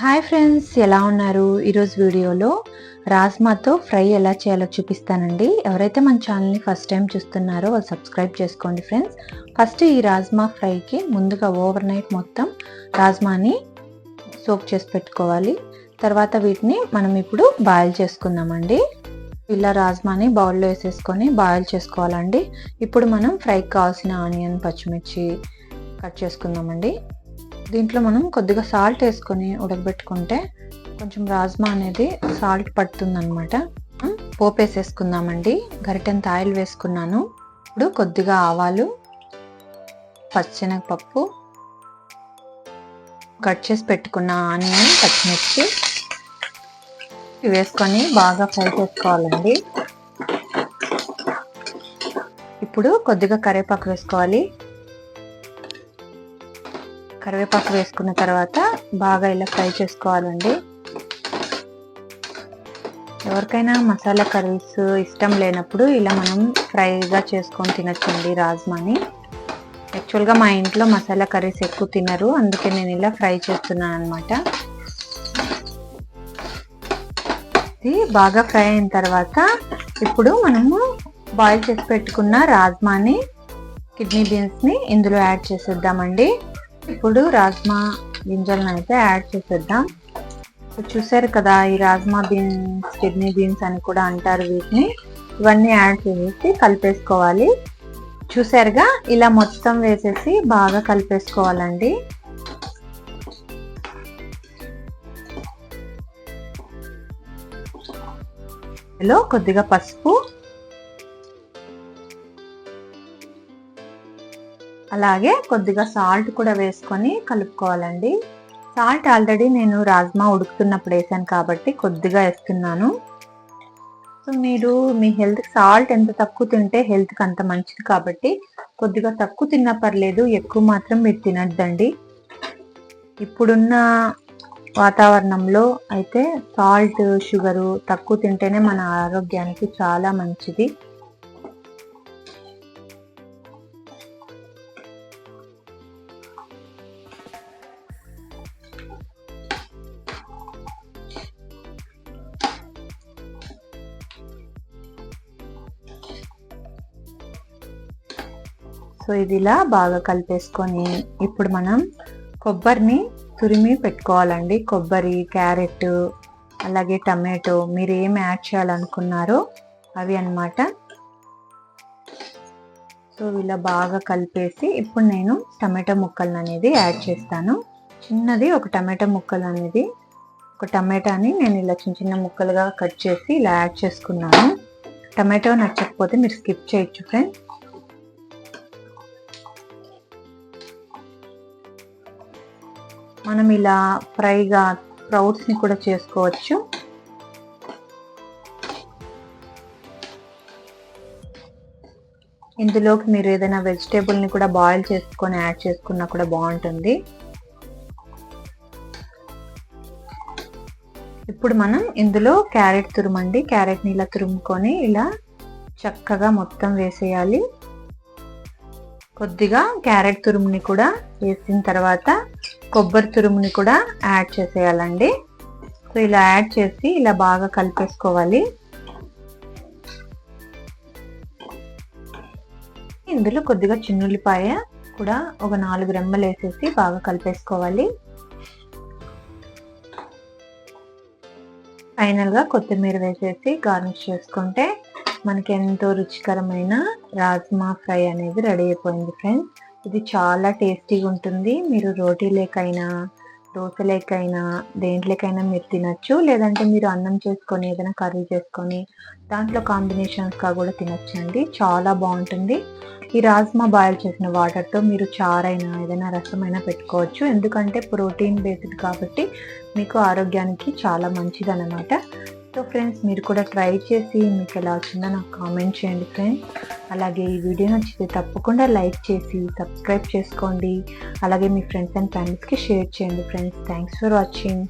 Hi friends ఎలా ఉన్నారు? ఈరోజు వీడియోలో రాజ్మాతో ఫ్రై ఎలా చేయాలో చూపిస్తానండి. ఎవరైతే మన ఛానల్ని ఫస్ట్ టైం చూస్తున్నారో వాళ్ళు సబ్స్క్రైబ్ చేసుకోండి ఫ్రెండ్స్. ఫస్ట్ ఈ రాజ్మా ఫ్రైకి ముందుగా ఓవర్ నైట్ మొత్తం రాజ్మాని సోప్ చేసి పెట్టుకోవాలి. తర్వాత వీటిని మనం ఇప్పుడు బాయిల్ చేసుకుందామండి. ఇలా రాజ్మాని బౌల్లో వేసేసుకొని బాయిల్ చేసుకోవాలండి. ఇప్పుడు మనం ఫ్రైకి కావాల్సిన ఆనియన్ పచ్చిమిర్చి కట్ చేసుకుందామండి. దీంట్లో మనం కొద్దిగా సాల్ట్ వేసుకొని ఉడకబెట్టుకుంటే కొంచెం రాజ్మా అనేది సాల్ట్ పడుతుందనమాట పోపు వేసేసుకుందామండి గరిటెంత ఆయిల్ వేసుకున్నాను. ఇప్పుడు కొద్దిగా ఆవాలు పచ్చెనగపప్పు కట్ చేసి పెట్టుకున్న ఆనియన్ పచ్చిమిర్చి వేసుకొని బాగా ఫ్రై చేసుకోవాలండి. ఇప్పుడు కొద్దిగా కరివేపాకు వేసుకోవాలి. కరివేపాకు వేసుకున్న తర్వాత బాగా ఇలా ఫ్రై చేసుకోవాలండి. ఎవరికైనా మసాలా కర్రీస్ ఇష్టం లేనప్పుడు ఇలా మనం ఫ్రైగా చేసుకొని తినచ్చండి రాజ్మాని. యాక్చువల్గా మా ఇంట్లో మసాలా కర్రీస్ ఎక్కువ తినరు అందుకే నేను ఇలా ఫ్రై చేస్తున్నాను అనమాట ఇది బాగా ఫ్రై అయిన తర్వాత ఇప్పుడు మనము బాయిల్ చేసి పెట్టుకున్న రాజ్మాని కిడ్నీ బీన్స్ని ఇందులో యాడ్ చేసేద్దామండి. ఇప్పుడు రాజ్మా గింజలను అయితే యాడ్ చేసేద్దాం. చూసారు కదా ఈ రాజ్మా బీన్స్ కిడ్నీ బీన్స్ అని కూడా అంటారు వీటిని. ఇవన్నీ యాడ్ చేసేసి కలిపేసుకోవాలి. చూసారుగా ఇలా మొత్తం వేసేసి బాగా కలిపేసుకోవాలండి. హలో కొద్దిగా పసుపు అలాగే కొద్దిగా సాల్ట్ కూడా వేసుకొని కలుపుకోవాలండి. సాల్ట్ ఆల్రెడీ నేను రాజ్మా ఉడుకుతున్నప్పుడు వేసాను కాబట్టి కొద్దిగా వేస్తున్నాను. సో మీరు మీ హెల్త్ సాల్ట్ ఎంత తక్కువ తింటే హెల్త్కి అంత మంచిది కాబట్టి కొద్దిగా తక్కువ తిన్నా పర్లేదు ఎక్కువ మాత్రం మీరు తినద్దండి. ఇప్పుడున్న వాతావరణంలో అయితే సాల్ట్ షుగరు తక్కువ తింటేనే మన ఆరోగ్యానికి చాలా మంచిది. సో ఇది ఇలా బాగా కలిపేసుకొని ఇప్పుడు మనం కొబ్బరిని తురిమి పెట్టుకోవాలండి. కొబ్బరి క్యారెట్ అలాగే టమాటో మీరు ఏం యాడ్ చేయాలనుకున్నారో అవి అనమాట సో ఇలా బాగా కలిపేసి ఇప్పుడు నేను టమాటో ముక్కలను అనేది యాడ్ చేస్తాను. చిన్నది ఒక టమాటో ముక్కలు అనేది ఒక టమాటాని నేను ఇలా చిన్న చిన్న ముక్కలుగా కట్ చేసి ఇలా యాడ్ చేసుకున్నాను. టమాటో నచ్చకపోతే మీరు స్కిప్ చేయొచ్చు ఫ్రెండ్స్. మనం ఇలా ఫ్రైగా స్ప్రౌట్స్ని కూడా చేసుకోవచ్చు. ఇందులోకి మీరు ఏదైనా వెజిటేబుల్ని కూడా బాయిల్ చేసుకొని యాడ్ చేసుకున్నా కూడా బాగుంటుంది. ఇప్పుడు మనం ఇందులో క్యారెట్ తురుమండి. క్యారెట్ని ఇలా తురుముకొని ఇలా చక్కగా మొత్తం వేసేయాలి. కొద్దిగా క్యారెట్ తురుముని కూడా వేసిన తర్వాత కొబ్బరి తురుముని కూడా యాడ్ చేసేయాలండి. సో ఇలా యాడ్ చేసి ఇలా బాగా కలిపేసుకోవాలి. ఇందులో కొద్దిగా చిన్నుల్లిపాయ కూడా ఒక నాలుగు రెమ్మలు వేసేసి బాగా కలిపేసుకోవాలి. ఫైనల్గా కొత్తిమీర వేసేసి గార్నిష్ చేసుకుంటే మనకి ఎంతో రుచికరమైన రాజ్మా ఫ్రై అనేది రెడీ అయిపోయింది ఫ్రెండ్స్. ఇది చాలా టేస్టీగా ఉంటుంది. మీరు రోటీ లేకైనా దోశ లేకైనా దేంట్లోకైనా మీరు తినచ్చు. లేదంటే మీరు అన్నం చేసుకొని ఏదైనా కర్రీ చేసుకొని దాంట్లో కాంబినేషన్స్గా కూడా తినచ్చండి. చాలా బాగుంటుంది. ఈ రాజ్మా బాయిల్ చేసిన వాటర్తో మీరు చారైనా ఏదైనా రసమైనా పెట్టుకోవచ్చు. ఎందుకంటే ప్రోటీన్ బేస్డ్ కాబట్టి మీకు ఆరోగ్యానికి చాలా మంచిది అన్నమాట సో ఫ్రెండ్స్ మీరు కూడా ట్రై చేసి మీకు ఎలా వచ్చిందో నాకు కామెంట్ చేయండి ఫ్రెండ్స్ అలాగే ఈ వీడియో నచ్చితే తప్పకుండా లైక్ చేసి సబ్స్క్రైబ్ చేసుకోండి. అలాగే మీ ఫ్రెండ్స్ అండ్ ఫ్యామిలీస్కి షేర్ చేయండి ఫ్రెండ్స్ థ్యాంక్స్ ఫర్ వాచింగ్